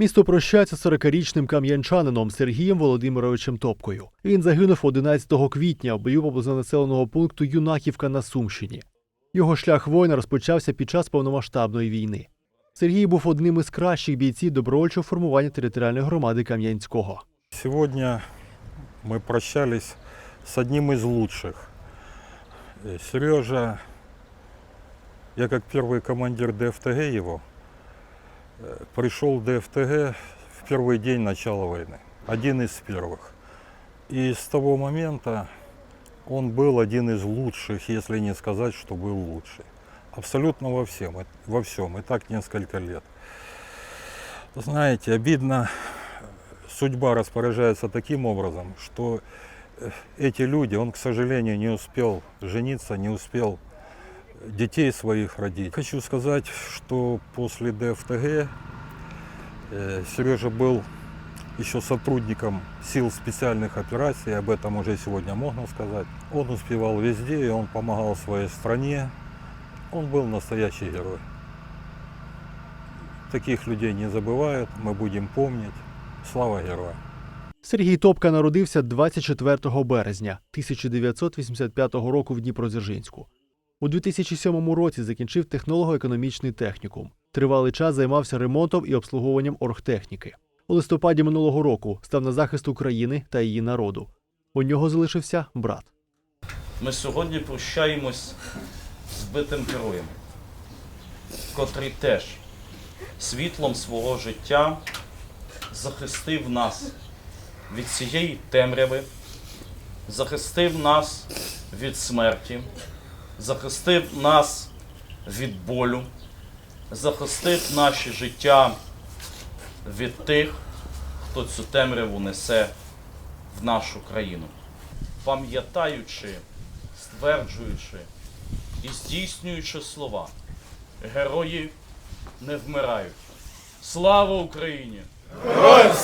Місто прощається з 40-річним кам'янчанином Сергієм Володимировичем Топкою. Він загинув 11 квітня в бою поблизу населеного пункту Юнаківка на Сумщині. Його шлях воїна розпочався під час повномасштабної війни. Сергій був одним із кращих бійців добровольчого формування територіальної громади Кам'янського. Сегодня мы прощались с одним из лучших. Э, Сережа, я как первый командир ДФТГ его, э, Пришел ДФТГ в первый день начала войны. Один из первых. И с того момента он был один из лучших, если не сказать, что был лучший. Абсолютно во всем, и- во всем. И так несколько лет. Знаете, обидно, судьба распоряжается таким образом, что э, эти люди, он, к сожалению, не успел жениться, не успел детей своих родить. Хочу сказать, что после ДФТГ э, Сережа был еще сотрудником сил специальных операций, об этом уже сегодня можно сказать. Он успевал везде, и он помогал своей стране. Он был настоящий герой. Таких людей не забывают, мы будем помнить. Слава героям! Сергій Топка народився 24 березня 1985 року в Дніпродзержинську. У 2007 році закінчив технолого-економічний технікум. Тривалий час займався ремонтом і обслуговуванням оргтехніки. У листопаді минулого року став на захист України та її народу. У нього залишився брат. Ми сьогодні прощаємось з битим героєм, котрий теж світлом свого життя захистив нас від цієї темряви, захистив нас від смерті, захистив нас від болю, захистив наші життя від тих, хто цю темряву несе в нашу країну пам'ятаючи, стверджуючи і здійснюючи слова, герої не вмирають. Слава Україні! Героям!